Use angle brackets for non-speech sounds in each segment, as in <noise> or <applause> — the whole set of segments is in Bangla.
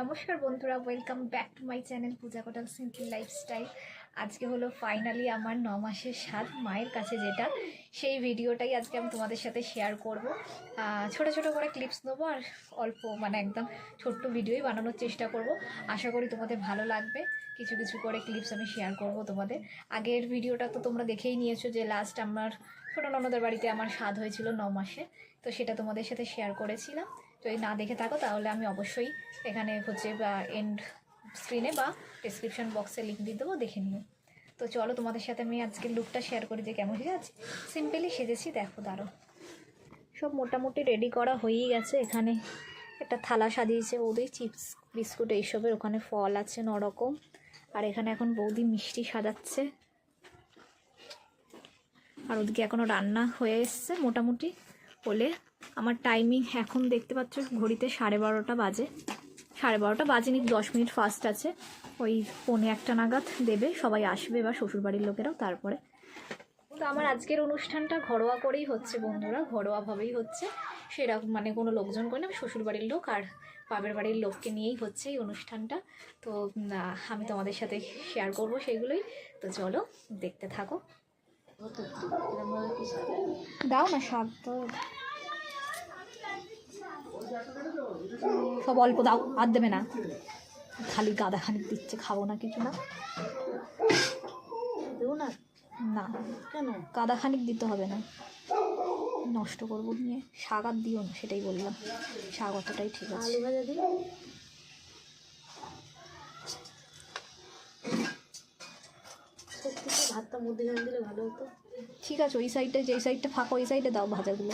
নমস্কার বন্ধুরা welcome back to my channel Puja Kotal simple lifestyle আজকে হলো ফাইনালি আমার ন মাসের স্বাদ, মায়ের কাছে যেটা। সেই ভিডিওটাই আজকে আমি তোমাদের সাথে শেয়ার করব। ছোট ছোট করে ক্লিপস নেব আর অল্প মানে একদম ছোট্ট ভিডিওই বানানোর চেষ্টা করব। আশা করি তোমাদের ভালো লাগবে। কিছু কিছু করে ক্লিপস আমি শেয়ার করব তোমাদের। আগের ভিডিওটা তো তোমরা দেখেই নিয়েছো যে লাস্ট আমার ছোটো ননদের বাড়িতে আমার স্বাদ হয়েছিল ন মাসে। তো সেটা তোমাদের সাথে শেয়ার করেছিলাম। যদি না দেখে থাকো, তাহলে আমি অবশ্যই এখানে হচ্ছে এন্ড স্ক্রিনে বা ডিসক্রিপশন বক্সে লিঙ্ক দিয়ে দেবো, দেখে নিও। তো চলো তোমাদের সাথে আমি আজকে লুকটা শেয়ার করি যে কেমন সেজেছি সিম্পলি সেজেছি, দেখো দাঁড়ো সব মোটামুটি রেডি করা হয়েই গেছে এখানে। একটা থালা সাজিয়েছে বৌদি, চিপস, বিস্কুট এইসবের, ওখানে ফল আছে নরকম। আর এখানে এখন বৌদি মিষ্টি সাজাচ্ছে। আর ওদিকে এখনও রান্না হয়ে এসছে মোটামুটি। বলে আমার টাইমিং এখন দেখতে পাচ্ছ ঘড়িতে সাড়ে বারোটা বাজে। সাড়ে বারোটা বাজে বাজেনি দশ মিনিট ফাস্ট আছে। ওই পৌনে একটা নাগাদ দেবে, সবাই আসবে বা শ্বশুরবাড়ির লোকেরাও তারপরে। তো আমার আজকের অনুষ্ঠানটা ঘরোয়া করেই হচ্ছে বন্ধুরা, ঘরোয়াভাবেই হচ্ছে। সেরকম মানে কোনো লোকজন করে না শ্বশুরবাড়ির লোক আর বাপের বাড়ির লোককে নিয়েই হচ্ছে এই অনুষ্ঠানটা। তো আমি তোমাদের সাথে শেয়ার করব সেগুলোই তো চলো, দেখতে থাকো। দাও না শাক তো সব অল্প দাও আর দেবে না। খালি গাদা খানিক দিচ্ছে খাব না কিছু না। দেবো না? না। কেন? গাদা খানিক দিতে হবে না। নষ্ট করব নিয়ে? শাক আর দিও না সেটাই বললাম। শাক অতটাই ঠিক আছে। আলু ভাজা দিই সত্যি তো ভাতটা দিলে ভালো হতো। ঠিক আছে ওই সাইডটা যেই সাইডটা ফাঁকা ওই সাইডে দাও ভাজাগুলো?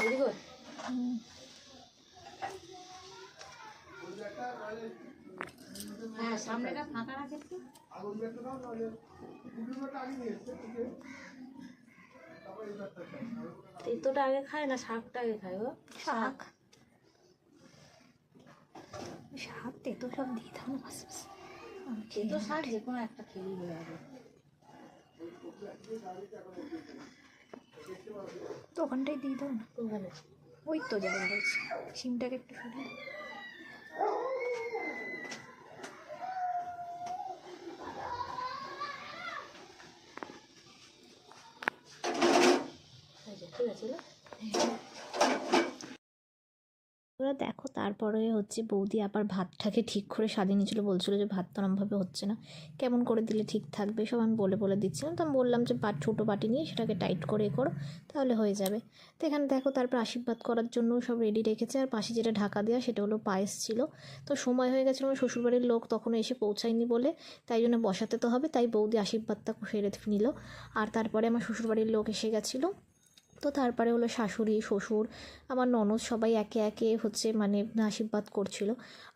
হ্যাঁ সামনেটা ফাঁকা রাখে একটু। তেতোটা আগে খায় না শাকটা আগে খায় গো? শাক। শাক তেতো সব দিয়ে দাও না তেতো শাক যে কোনো একটা খেলেই হয়ে যাবে। তো ওখানটাই দিয়ে দাও না। ওখানে। ওই তো যাবে রয়েছে। সিমটাকে একটু সরিয়ে যে, ঠিক আছে না ওরা দেখো তারপরে হচ্ছে বৌদি আবার ভাতটাকে ঠিক করে সাজিয়ে নিয়েছিল, বলছিল যে ভাত তো ওরমভাবে হচ্ছে না। কেমন করে দিলে ঠিক থাকবে সব আমি বলে বলে দিচ্ছিলাম। তো আমি বললাম যে বাট ছোটো বাটি নিয়ে সেটাকে টাইট করে এ করো, তাহলে হয়ে যাবে। তো এখানে দেখো তারপর আশীর্বাদ করার জন্য সব রেডি রেখেছে। আর পাশে যেটা ঢাকা দেওয়া সেটা হলো পায়েস ছিল। তো সময় হয়ে গেছিল, আমার শ্বশুরবাড়ির লোক তখনও এসে পৌঁছায়নি বলে, তাই জন্য বসাতে তো হবে। তাই বৌদি আশীর্বাদটা সেরে নিল। আর তারপরে আমার শ্বশুরবাড়ির লোক এসে গেছিল। তো তারপরে হলো শাশুড়ি, শ্বশুর, আমার ননদ সবাই একে একে হচ্ছে মানে আশীর্বাদ করছিল।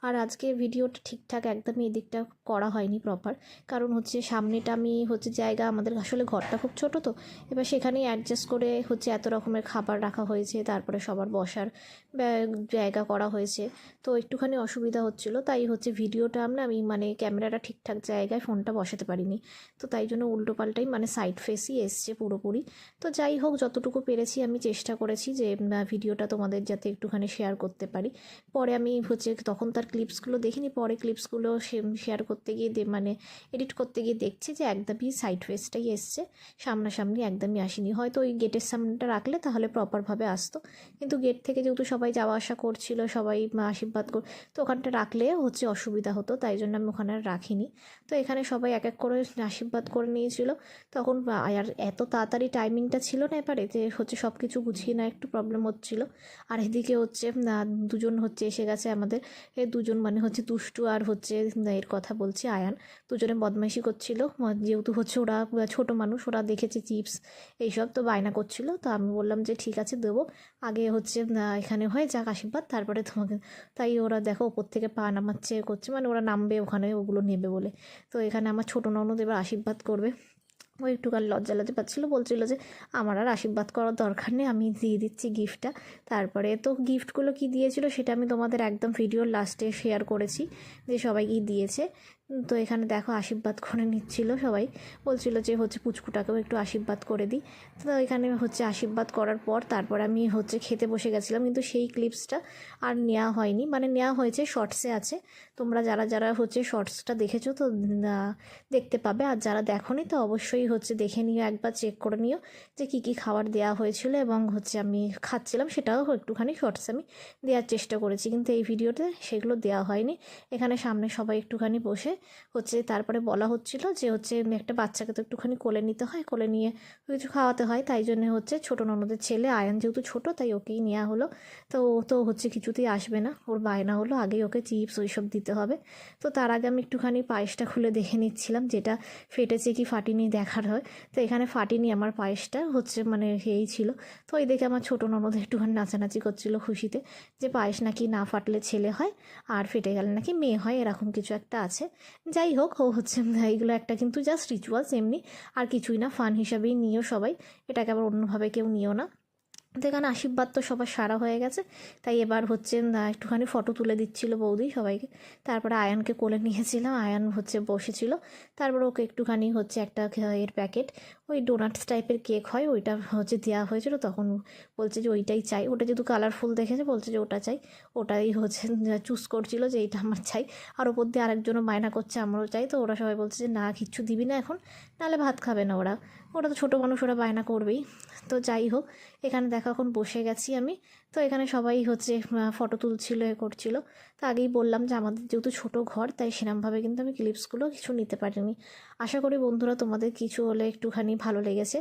আর আজকে ভিডিওটা ঠিকঠাক একদমই এদিকটা করা হয়নি প্রপার কারণ হচ্ছে সামনেটা আমি হচ্ছে জায়গা আমাদের আসলে ঘরটা খুব ছোট তো, এবার সেখানেই অ্যাডজাস্ট করে হচ্ছে এত রকমের খাবার রাখা হয়েছে, তারপরে সবার বসার জায়গা করা হয়েছে। তো একটুখানি অসুবিধা হচ্ছিল, তাই হচ্ছে ভিডিওটা আমরা আমি মানে ক্যামেরাটা ঠিকঠাক জায়গায় ফোনটা বসাতে পারিনি। তো তাই জন্য উল্টো পাল্টাই মানে সাইড ফেসই এসছে পুরোপুরি। তো যাই হোক, যতটুকু পেরেছি, আমি চেষ্টা করেছি যে ভিডিওটা তোমাদের যাতে একটুখানি শেয়ার করতে পারি। পরে আমি হচ্ছে তখন তার ক্লিপসগুলো দেখিনি, পরে ক্লিপসগুলো শেয়ার করতে গিয়ে মানে এডিট করতে গিয়ে দেখছি যে, একদমই সাইড ফেসটাই এসছে। সামনাসামনি একদমই আসেনি। হয়তো ওই গেটের সামনেটা রাখলে তাহলে প্রপারভাবে আসতো। কিন্তু গেট থেকে যেহেতু সবাই যাওয়া আসা করছিল, সবাই আশীর্বাদ কর, তো ওখানটা রাখলে হচ্ছে অসুবিধা হতো, তাই জন্য আমি ওখানে আর রাখিনি। তো এখানে সবাই এক এক করে আশীর্বাদ করে নিয়েছিল। তখন আর এত তাড়াতাড়ি টাইমিংটা ছিল না এবারে যে হচ্ছে সব কিছু গুছিয়ে না একটু প্রবলেম হচ্ছিল। আর এদিকে হচ্ছে দুজন হচ্ছে এসে গেছে আমাদের। এ দুজন মানে হচ্ছে দুষ্টু আর হচ্ছে এর কথা বলছি, আয়ান। দুজনে বদমাইশি করছিল। যেহেতু হচ্ছে ওরা ছোট মানুষ, ওরা দেখেছে চিপস, এইসব তো বায়না করছিল। তো আমি বললাম যে, ঠিক আছে, দেবো। আগে হচ্ছে এখানে হয়ে যাক আশীর্বাদ, তারপরে তোমাকে তাই ওরা দেখো ওপর থেকে পা নামাচ্ছে, করছে। মানে ওরা নামবে ওখানে, ওগুলো নেবে বলে। তো এখানে আমার ছোটো ননদ এবার আশীর্বাদ করবে। ও একটুখানি লজ্জা লজ্জা পাচ্ছিলো, বলছিল যে আমার আর আশীর্বাদ করার দরকার নেই, আমি দিয়ে দিচ্ছি গিফটটা তারপরে তো গিফটগুলো কি দিয়েছিল সেটা আমি তোমাদের একদম ভিডিওর লাস্টে শেয়ার করেছি, যে সবাই সবাইকেই দিয়েছে। তো এখানে দেখো আশীর্বাদ করে নিচ্ছিল সবাই। বলছিল যে হচ্ছে পুচকুটাকেও একটু আশীর্বাদ করে দিই। তো এখানে হচ্ছে আশীর্বাদ করার পর তারপর আমি হচ্ছে খেতে বসে গেছিলাম, কিন্তু সেই ক্লিপসটা আর নেওয়া হয়নি। মানে নেওয়া হয়েছে শর্টসে আছে। তোমরা যারা যারা হচ্ছে শর্টসটা দেখেছ তো দেখতে পাবে। আর যারা দেখোনি তো অবশ্যই হচ্ছে দেখে নিও, একবার চেক করে নিও যে কী কী খাবার দেওয়া হয়েছিল এবং হচ্ছে আমি খাচ্ছিলাম। সেটাও একটুখানি শর্টস আমি দেওয়ার চেষ্টা করেছি, কিন্তু এই ভিডিওতে সেগুলো দেওয়া হয়নি। এখানে সামনে সবাই একটুখানি বসে হচ্ছে তারপরে বলা হচ্ছিল যে হচ্ছে একটা বাচ্চাকে তো একটুখানি কোলে নিতে হয়, কোলে নিয়ে কিছু খাওয়াতে হয়। তাই জন্য হচ্ছে ছোটো ননদের ছেলে, আয়ান যেহেতু ছোটো, তাই ওকেই নেওয়া হলো। তো ও তো হচ্ছে কিছুতেই আসবে না। ওর বায়না হলো আগেই ওকে চিপস ওইসব দিতে হবে। তো তার আগে আমি একটুখানি পায়েসটা খুলে দেখে নিচ্ছিলাম, যেটা ফেটেছে কি ফাটিনি দেখার হয়। তো এখানে ফাটিনি আমার পায়েসটা, হচ্ছে মানে এই ছিল। তো ওই দেখে আমার ছোটো ননদ একটুখানি নাচানাচি করছিল খুশিতে যে পায়েস নাকি না ফাটলে ছেলে হয় আর ফেটে গেলে নাকি মেয়ে হয়, এরকম কিছু একটা আছে। যাই হোক, ও হচ্ছে এইগুলো একটা কিন্তু জাস্ট রিচুয়ালস এমনি আর কিছুই না ফান হিসাবেই নিও সবাই। এটাকে আবার অন্যভাবে কেউ নিও না। তো এখানে আশীর্বাদ তো সবার সারা হয়ে গেছে। তাই এবার হচ্ছে একটুখানি ফটো তুলে দিচ্ছিল বৌদি সবাইকে। তারপরে আয়নকে কোলে নিয়েছিলাম। আয়ন হচ্ছে বসেছিল। তারপর ওকে একটুখানি হচ্ছে একটা, এর প্যাকেট ওই ডোনাটস টাইপের কেক হয়, ওইটা হচ্ছে দেওয়া হয়েছিল, তখন বলছে যে ওইটাই চাই। ওটা যেহেতু কালারফুল দেখেছে, বলছে যে ওটা চাই। ওটাই হচ্ছে <laughs> চুজ করছিল যে এইটা আমার চাই। আর ওপর দিয়ে আরেকজনও বায়না করছে, আমরাও চাই। তো ওরা সবাই বলছে যে না, কিচ্ছু দিবি না এখন, নাহলে ভাত খাবে না ওরা। ওরা তো ছোটো মানুষ, ওরা বায়না করবেই। তো যাই হোক, এখানে দেখো এখন বসে গেছি আমি। তো এখানে সবাই হচ্ছে ফটো তুলছিল, এ করছিল। তো আগেই বললাম যে আমাদের যেহেতু ছোটো ঘর, তাই সেরমভাবে কিন্তু আমি ক্লিপসগুলো কিছু নিতে পারিনি। আশা করি বন্ধুরা তোমাদের কিছু হলে একটুখানি ভালো লেগেছে।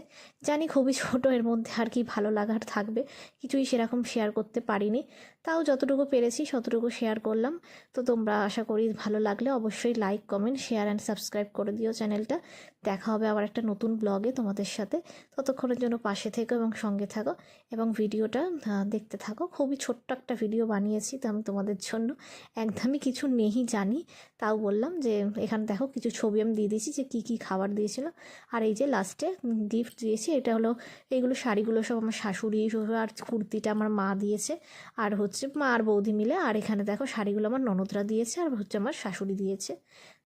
জানি খুবই ছোটো, এর মধ্যে আর কি ভালো লাগার থাকবে। কিছুই সেরকম শেয়ার করতে পারিনি। তাও যতটুকু পেরেছি ততটুকু শেয়ার করলাম। তো তোমরা আশা করি ভালো লাগলে অবশ্যই like comment share and subscribe করে দিও চ্যানেলটা। দেখা হবে আবার একটা নতুন ব্লগে তোমাদের সাথে। ততক্ষণের জন্য পাশে থেকো এবং সঙ্গে থাকো এবং ভিডিওটা দেখতে থাকো। খুবই ছোট্ট একটা ভিডিও বানিয়েছি তো আমি তোমাদের জন্য। একদমই কিছু নেই জানি। তাও বললাম যে, এখানে দেখো কিছু ছবি আমি দিয়ে দিয়েছি যে কী কী খাবার দিয়েছিল। আর এই যে লাস্টে গিফট দিয়েছি। এটা হলো এইগুলো শাড়িগুলো সব আমার শাশুড়ি আর কুর্তিটা আমার মা দিয়েছে। আর হচ্ছে মা আর বৌদি মিলে, আর এখানে দেখো শাড়িগুলো আমার ননদরা দিয়েছে, আর হচ্ছে আমার শাশুড়ি দিয়েছে।